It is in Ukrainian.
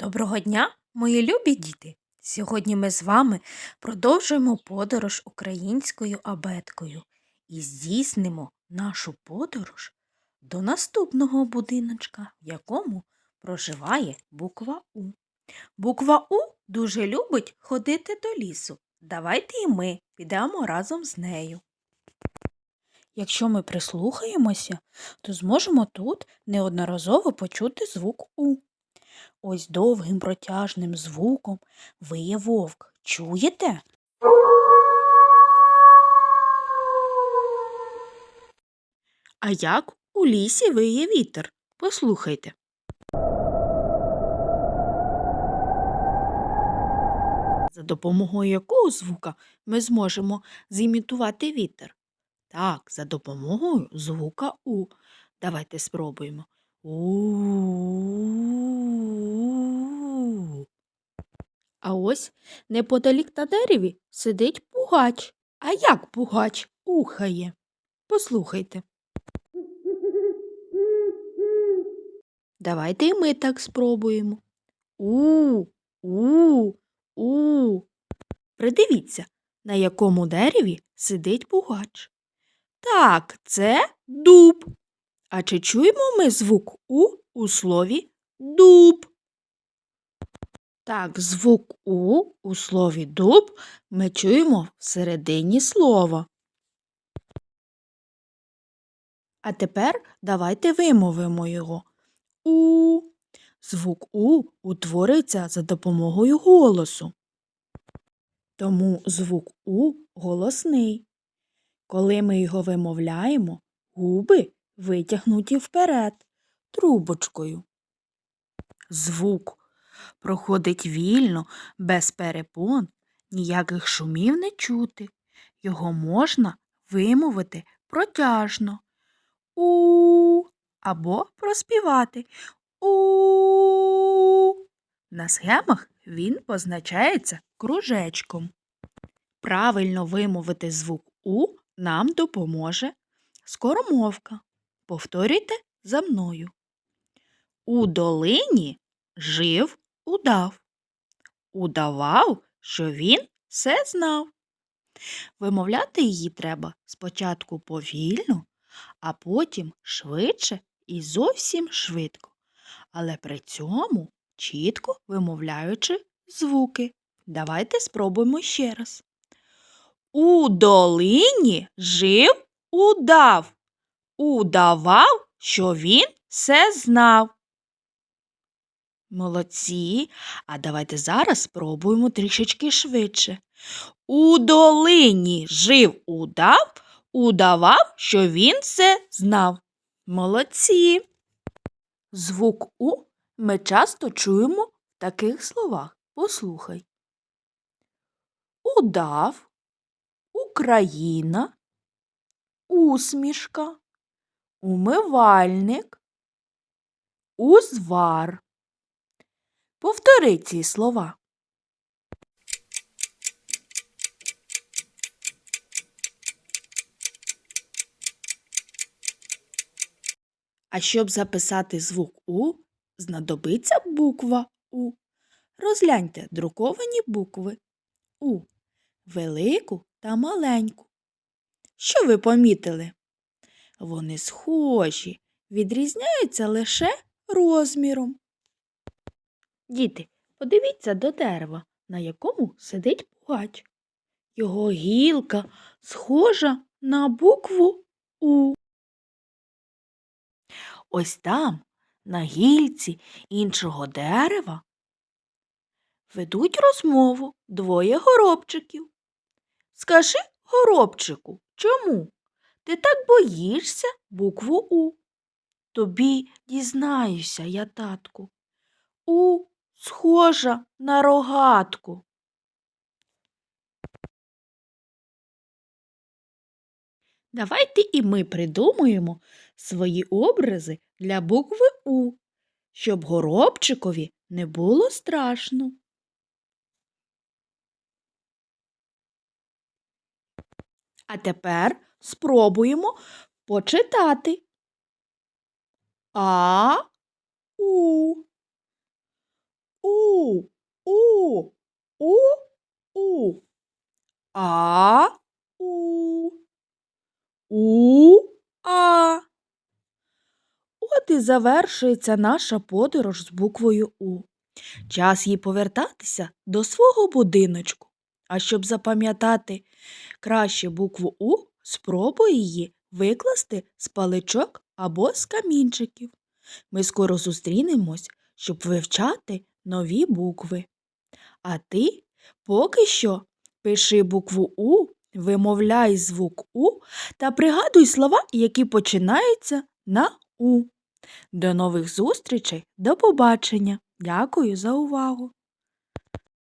Доброго дня, мої любі діти! Сьогодні ми з вами продовжуємо подорож українською абеткою і здійснимо нашу подорож до наступного будиночка, в якому проживає буква У. Буква У дуже любить ходити до лісу. Давайте і ми підемо разом з нею. Якщо ми прислухаємося, то зможемо тут неодноразово почути звук У. Ось довгим протяжним звуком виє вовк. Чуєте? А як у лісі виє вітер? Послухайте. За допомогою якого звука ми зможемо зімітувати вітер? Так, за допомогою звука У. Давайте спробуємо. У. А ось неподалік на дереві сидить пугач. А як пугач ухає? Послухайте. Давайте і ми так спробуємо. У, у, у. Придивіться, на якому дереві сидить пугач. Так, це дуб. А чи чуємо ми звук У у слові дуб? Так, звук У у слові дуб ми чуємо всередині слова. А тепер давайте вимовимо його. У. Звук У утворюється за допомогою голосу. Тому звук У голосний. Коли ми його вимовляємо, губи витягнуті вперед трубочкою. Звук проходить вільно, без перепон, ніяких шумів не чути. Його можна вимовити протяжно у або проспівати у. На схемах він позначається кружечком. Правильно вимовити звук У нам допоможе скоромовка. Повторюйте за мною. У долині жив удав. Удавав, що він все знав. Вимовляти її треба спочатку повільно, а потім швидше і зовсім швидко, але при цьому чітко вимовляючи звуки. Давайте спробуємо ще раз. У долині жив удав. Удавав, що він все знав. Молодці. А давайте зараз спробуємо трішечки швидше. У долині жив удав, удавав, що він все знав. Молодці. Звук У ми часто чуємо в таких словах. Послухай. Удав, Україна, усмішка, умивальник, узвар. Повтори ці слова. А щоб записати звук У, знадобиться буква У. Розгляньте друковані букви У велику та маленьку. Що ви помітили? Вони схожі, відрізняються лише розміром. Діти, подивіться до дерева, на якому сидить пугач. Його гілка схожа на букву У. Ось там, на гільці іншого дерева, ведуть розмову двоє горобчиків. Скажи, горобчику, чому? Ти так боїшся букву У? Тобі дізнаюся я, татку. У схожа на рогатку. Давайте і ми придумаємо свої образи для букви У, щоб горобчикові не було страшно. А тепер спробуємо почитати. А у У, У, У, У. А, У. У, А. От і завершується наша подорож з буквою У. Час їй повертатися до свого будиночку. А щоб запам'ятати краще букву У, спробуй її викласти з паличок або з камінчиків. Ми скоро зустрінемось, щоб вивчати нові букви. А ти поки що пиши букву У, вимовляй звук У та пригадуй слова, які починаються на У. До нових зустрічей, до побачення. Дякую за увагу!